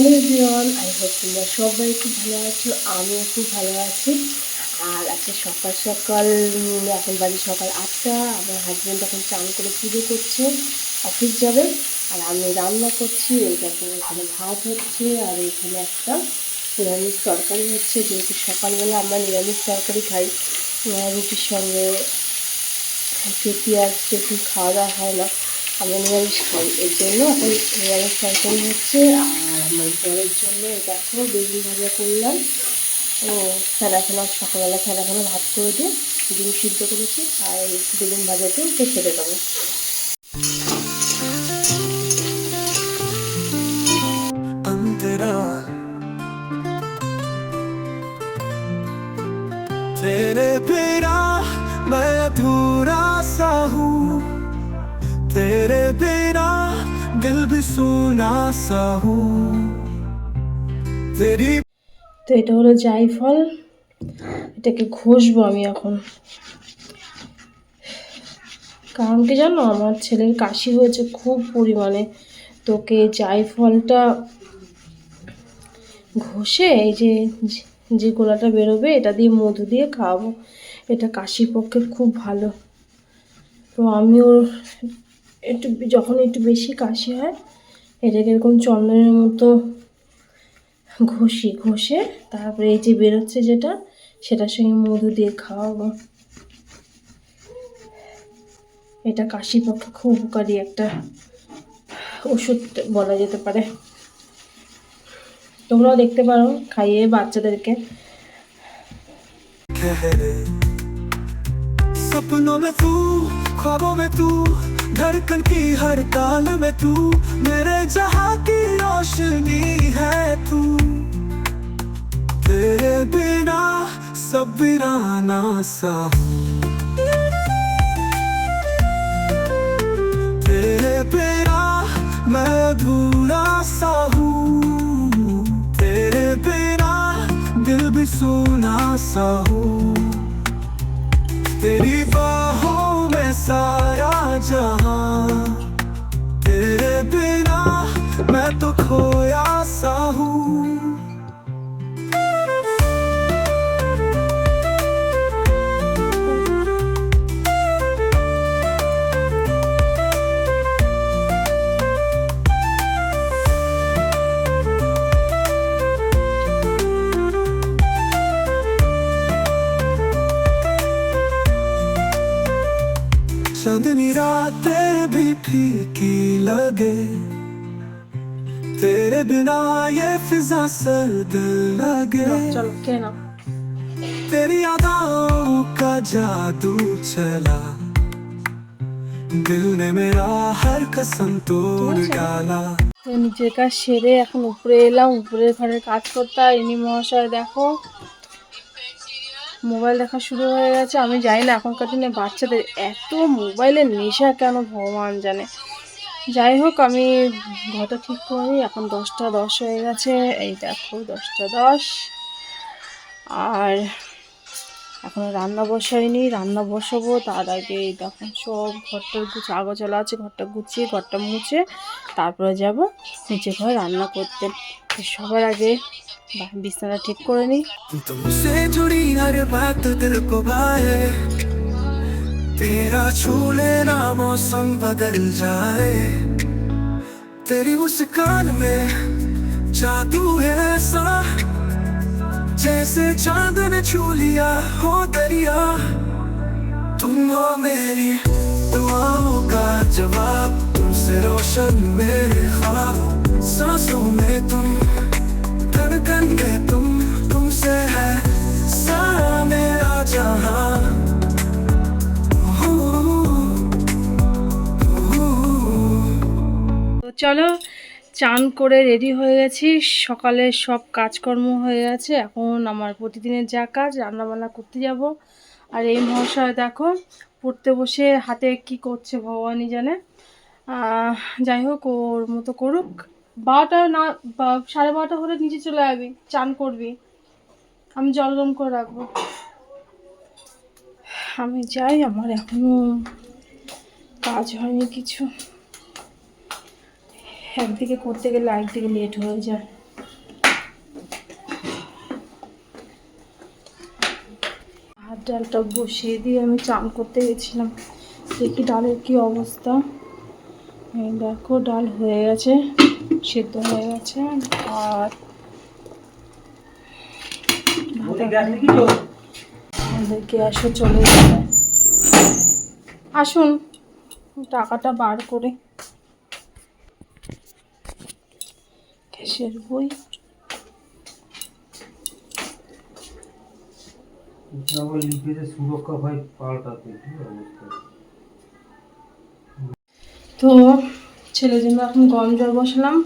Hello everyone, I hope তোমরা সবাই খুব ভালো আছো, আমিও খুব ভালো আছি। আর আজকে সকাল সকাল এখন বাজে সকাল আটটা, আমার হাজব্যান্ড এখন চান করে পুজো করছে অফিস যাবে। আর আমি রান্না করছি দেখো এখানে ভাত হচ্ছে, আর এখানে একটা নিরামিষ তরকারি হচ্ছে, যেহেতু সকালবেলা আমরা নিরামিষ তরকারি খাই রুটির সঙ্গে পেঁপি আর খাওয়া দাওয়া হয় না। আমরা নিরামিষ খাই এর জন্য এখন নিরামিষ তরকারি হচ্ছে আর আমার বরের জন্য এই দেখো বেগুন ভাজা করলাম ও ফেনাফেনা সকালবেলা ফেনাফেনা ভাত করে দিয়ে ডিম সিদ্ধ করেছি আর এই বেগুন ভাজাতেও ওকে ছেড়ে দেবো अंतरा तेरे बिना मैं अधूरा सा हूँ तेरे बिना दिल भी सुना सा हूँ तेरी তো এটা হলো জাইফল এটাকে ঘষবো আমি এখন কারণ কি জানো আমার ছেলের কাশি হয়েছে খুব পরিমাণে তোকে জাইফলটা ঘষে এই যে যে গোলাটা বেরোবে এটা দিয়ে মধু দিয়ে খাওয়াবো এটা কাশির পক্ষে খুব ভালো তো আমি ওর একটু যখন একটু বেশি কাশি হয় এটাকে এরকম চন্দনের মতো ঘষি ঘষে তারপরে এই যে বেরোচ্ছে যেটা সেটার সঙ্গে মধু দিয়ে খাওয়াবো এটা কাশির পক্ষে খুব উপকারী একটা ওষুধ বলা যেতে পারে তোমরাও দেখতে পারো খাইয়ে বাচ্চাদেরকে ठहरे सपनों में तू ख्वाबों में तू धड़कन की हर ताल में तू मेरे जहाँ की रोशनी है तू। तेरे बिना सब वीराना सा। तेरे बिना मैं अधूरा सा हूँ। तेरे बिना दिल भी सुना सा हूँ। तेरी सारा जहाँ तेरे बिना मैं तो खोया चांदनी रातें भी फीकी लगे तेरे बिना ये फिजा सर्द लगे চলো কে না तेरी यादों का जादू चला दिल ने मेरा हर कसम तोड़ डाला তো নিজের কাজ সেরে এখন উপরে এলাম উপরের ঘরে কাজ করতে আর ইনি মহাশয় দেখো মোবাইল দেখা শুরু হয়ে গেছে, আমি জানি না এখনকার দিনে বাচ্চাদের এত মোবাইলের নেশা কেন ভগবান জানে। যাই হোক, আমি ঘরটা ঠিক করি, এখন দশটা দশ হয়ে গেছে, এই দেখো দশটা দশ। আর এখন রান্না বসাইনি, রান্না বসাবো, তার আগে এই দেখো সব ঘরটার গুছ আগোচলা আছে, ঘরটা গুছিয়ে, ঘরটা মুছে, তারপরে যাব, নিচে ঘরে রান্না করতে। সবার আগে বা- বিছানা ঠিক করে নিই तुमसे जुड़ी हर बात दिल को भाए तेरा छू लेना मौसम बदल जाए तेरी मुस्कान में जादू है ऐसा जैसे चांद ने छू लिया हो दरिया तुम हो मेरी दुआओं का जवाब तुमसे रोशन मेरे ख्वाब सांसों में तुम धड़कन में तुम तुमसे है सारा मेरा जहां তো চলো চান করে রেডি হয়ে গেছি সকালে সব কাজকর্ম হয়ে গেছে এখন আমার প্রতিদিনের যা কাজ রান্নাবান্না করতে যাব আর এই মহাশয় দেখো পড়তে বসে হাতে কি করছে ভগবানই জানে আহ, যাই হোক ওর মতো করুক। বারোটা না সাড়ে বারোটা হলে নিচে চলে আসবি চান করবি। আমি জল গরম করে রাখব। আমি যাই, আমার এখনও কাজ হয়নি কিছু। একদিকে করতে গেলে আরেকদিকে লেট হয়ে যায়। ভাত, ডালটা বসিয়ে দিয়ে আমি চান করতে গেছিলাম। দেখি ডালের কি অবস্থা। এই দেখো ডাল হয়ে গেছে সিদ্ধ হয়ে গেছে আর গ্যাসও চলে আসুন টাকাটা বার করে। গ্যাসের বই। সুরক্ষা ভাই পাল্টাতে তো ছেলের জন্য এখন গরম জল বসালাম।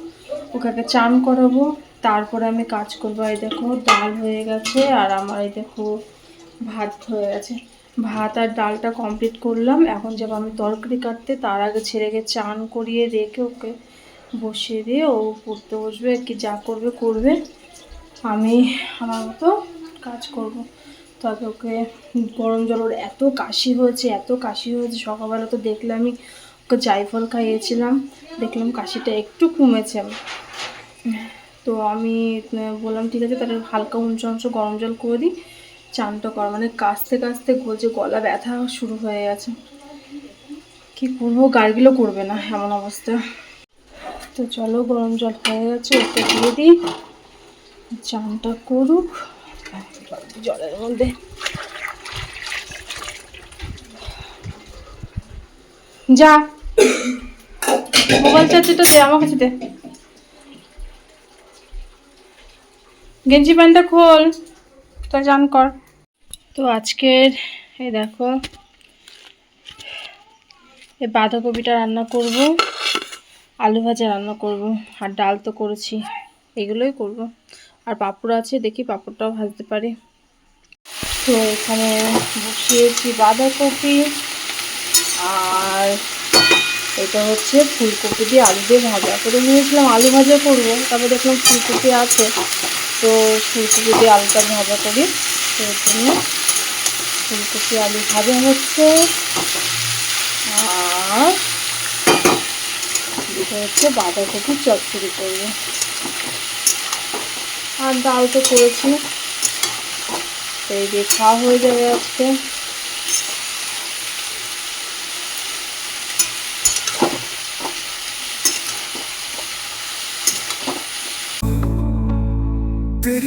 ওকে চান করাবো। তারপরে আমি কাজ করব। এই দেখো, ডাল হয়ে গেছে আর আমার এই দেখো ভাত হয়ে গেছে। ভাত আর ডালটা কমপ্লিট করলাম। এখন যাব আমি তরকারি কাটতে। তার আগে ছেলেকে চান করিয়ে রেখে ওকে বসিয়ে দিয়ে ও পড়তে বসবে, কি যা করবে করবে। আমি আমার মতো কাজ করব। তবে ওকে গরম জল, ওর এত কাশি হয়েছে, এত কাশি হয়েছে। সকালবেলা তো দেখলে আমি ওকে জাইফল খাইয়েছিলাম, দেখলাম কাশিটা একটু কমেছে। তো আমি বললাম, ঠিক আছে, তাহলে হালকা উঁচু অংশ গরম জল করে দিই চানটা কর। মানে কাশতে কাশতে গলছে গলা ব্যথা শুরু হয়ে গেছে। কি করব? গাড়িগুলো করবে না, এমন অবস্থা। তো চলো, গরম জল হয়ে গেছে, ওকে দিয়ে দিই। চানটা করুক জলের মধ্যে যা। মোবাইল চার্জারটা দে আমার কাছে দে। গেঞ্জি প্যান্টটা খোল তো জান কর। তো আজকের, এই দেখো, এই বাঁধাকপিটা রান্না করব, আলু ভাজা রান্না করব, আর ডাল তো করেছি, এগুলোই করব। আর পাঁপড় আছে, দেখি পাঁপড়টাও ভাজতে পারি। তো এখানে বসিয়েছি বাঁধাকপি, আর এটা হচ্ছে ফুলকপি দিয়ে আলু দিয়ে ভাজা। করে নিয়েছিলাম আলু ভাজা করব, তারপর দেখলাম ফুলকপি আছে। তো ফুলকপি দিয়ে আলুটা ভাজা করি। তো এর জন্য ফুলকপি আলু ভাজা হচ্ছে আর এটা হচ্ছে বাঁধাকপি চচ্চড়ি করব। আর ডাল তো করেছি। তো এই দিয়ে খাওয়া হয়ে যাবে আজকে।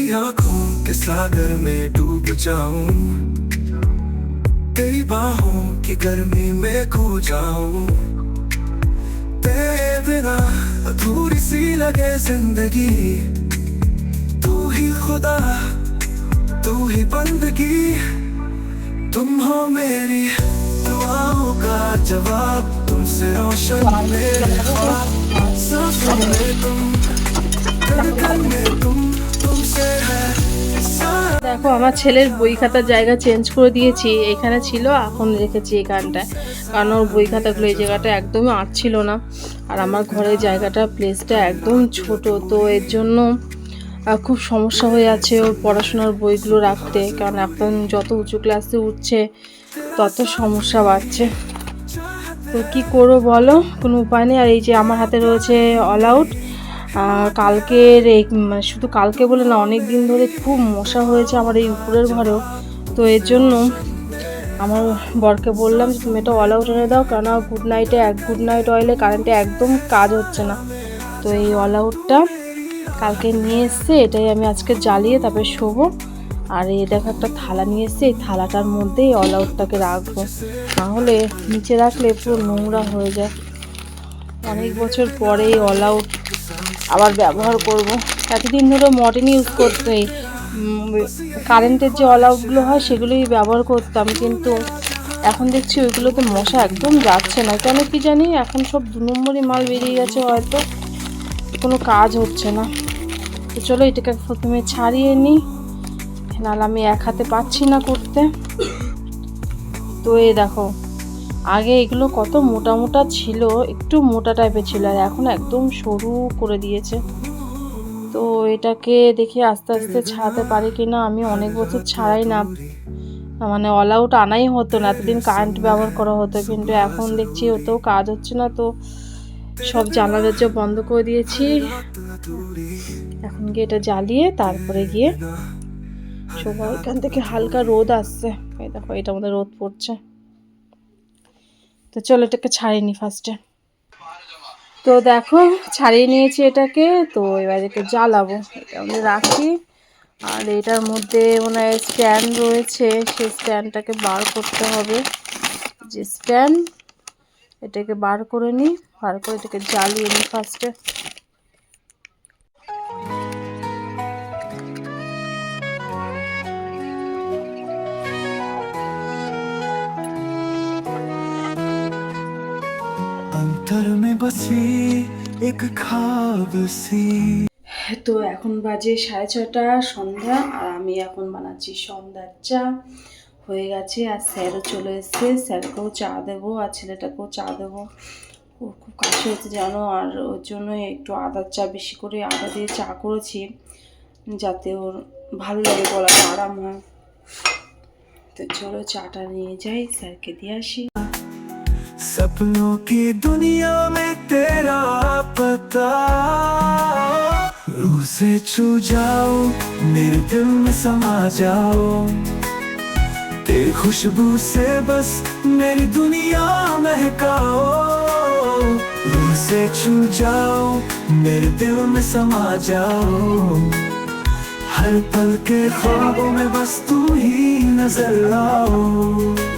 तेरी आँखों के सागर में डूब जाऊँ। तेरी बाहों की गर्मी में खो जाऊँ। तेरे बिना अधूरी सी लगे ज़िंदगी। तू ही खुदा, तू ही बंदगी। तुम हो मेरी दुआओं का जवाब, तुमसे रोशन मेरे ख्वाब। सांसों में तुम धड़कन में तुम। দেখো, আমার ছেলের বই খাতার জায়গা চেঞ্জ করে দিয়েছি। এখানে ছিল, এখন রেখেছি এখানটায় কারণ ওর বই খাতাগুলো এই জায়গাটা একদমই আটছিল না। আর আমার ঘরের জায়গাটা প্লেসটা একদম ছোট। তো এর জন্য খুব সমস্যা হয়ে যাচ্ছে ওর পড়াশোনার বইগুলো রাখতে। কারণ এখন যত উঁচু ক্লাসে উঠছে, তত সমস্যা বাড়ছে। তো কী করব বলো? কোনো উপায় নেই। আর এই যে আমার হাতে রয়েছে অল আউট কালকের এই শুধু কালকে বলে না অনেক দিন ধরে খুব মশা হয়েছে আমার এই উপরের ঘরেও। তো এর জন্য আমার বরকে বললাম যে, তুমি এটা অল আউট এনে দাও, কেননা গুড নাইটে এক গুড নাইট অয়েলে কারেন্টে একদম কাজ হচ্ছে না। তো এই অল আউটটা কালকে নিয়ে এসছে, এটাই আমি আজকে জ্বালিয়ে তারপরে শোবো। আর এই দেখো একটা থালা নিয়ে এসছে, এই থালাটার মধ্যেই অল আউটটাকে রাখব। নাহলে নিচে রাখলে পুরো নোংরা হয়ে যায়। অনেক বছর পরে অল আউট আবার ব্যবহার করব। এতদিন ধরে মডার্ন ইউজ করতে কারেন্টের যে অল আউটগুলো হয় সেগুলোই ব্যবহার করতাম, কিন্তু এখন দেখছি ওইগুলোতে মশা একদম যাচ্ছে না। কেন কি জানি এখন সব দু নম্বরই মাল বেরিয়ে গেছে হয়তো। কোনো কাজ হচ্ছে না। তো চলো এটাকে প্রথমে ছাড়িয়ে নিই। নাহলে আমি এক হাতে পাচ্ছি না করতে। তো এই দেখো আগে এগুলো কত মোটা মোটা ছিল, একটু মোটা টাইপের ছিল আর এখন একদম সরু করে দিয়েছে। তো এটাকে দেখি আস্তে আস্তে ছাড়াতে পারি কি না আমি অনেক বছর ছাড়াই না। মানে অল আউট আনাই হতো না, এতদিন কারেন্ট ব্যবহার করা হতো, কিন্তু এখন দেখছি ওতেও কাজ হচ্ছে না, তো সব জানলা দরজা বন্ধ করে দিয়েছি। এখন গিয়ে এটা জ্বালিয়ে তারপরে গিয়ে সবাই এখান থেকে হালকা রোদ আসছে। দেখো, এটা আমাদের রোদ পড়ছে। তো চলো এটাকে ছাড়িয়ে নি ফার্স্টে তো দেখো, ছাড়িয়ে নিয়েছি এটাকে, তো এবার এটাকে জ্বালাবো। এটা আমি রাখি। আর এটার মধ্যে মনে হয় স্ট্যান্ড রয়েছে, সেই স্ট্যান্ডটাকে বার করতে হবে। যে স্ট্যান্ড, এটাকে বার করে নিই বার করে এটাকে জ্বালিয়ে নিই ফার্স্টে अंतर में बसी एक खाब सी তো এখন বাজে সাড়ে ছটা সন্ধ্যা আর আমি এখন বানাচ্ছি সন্ধ্যার চা হয়ে গেছে আর স্যারও চলে এসছে স্যারকেও চা দেবো আর ছেলেটাকেও চা দেবো ওর খুব কাশি হচ্ছে জানো আর ওর জন্য একটু আদার চা বেশি করে আদা দিয়ে চা করেছি যাতে ওর ভালো লাগে গলাটা আরাম হয় তো চলো চাটা নিয়ে যাই স্যারকে দিয়ে আসি सपनों की दुनिया में तेरा पता। रूह से छू जाओ, मेरे दिल में समा जाओ। तेरी खुशबू से बस मेरी दुनिया महकाओ। रूह से छू जाओ, मेरे दिल में समा जाओ। हर पल के ख्वाबों में बस तू ही नज़र आओ।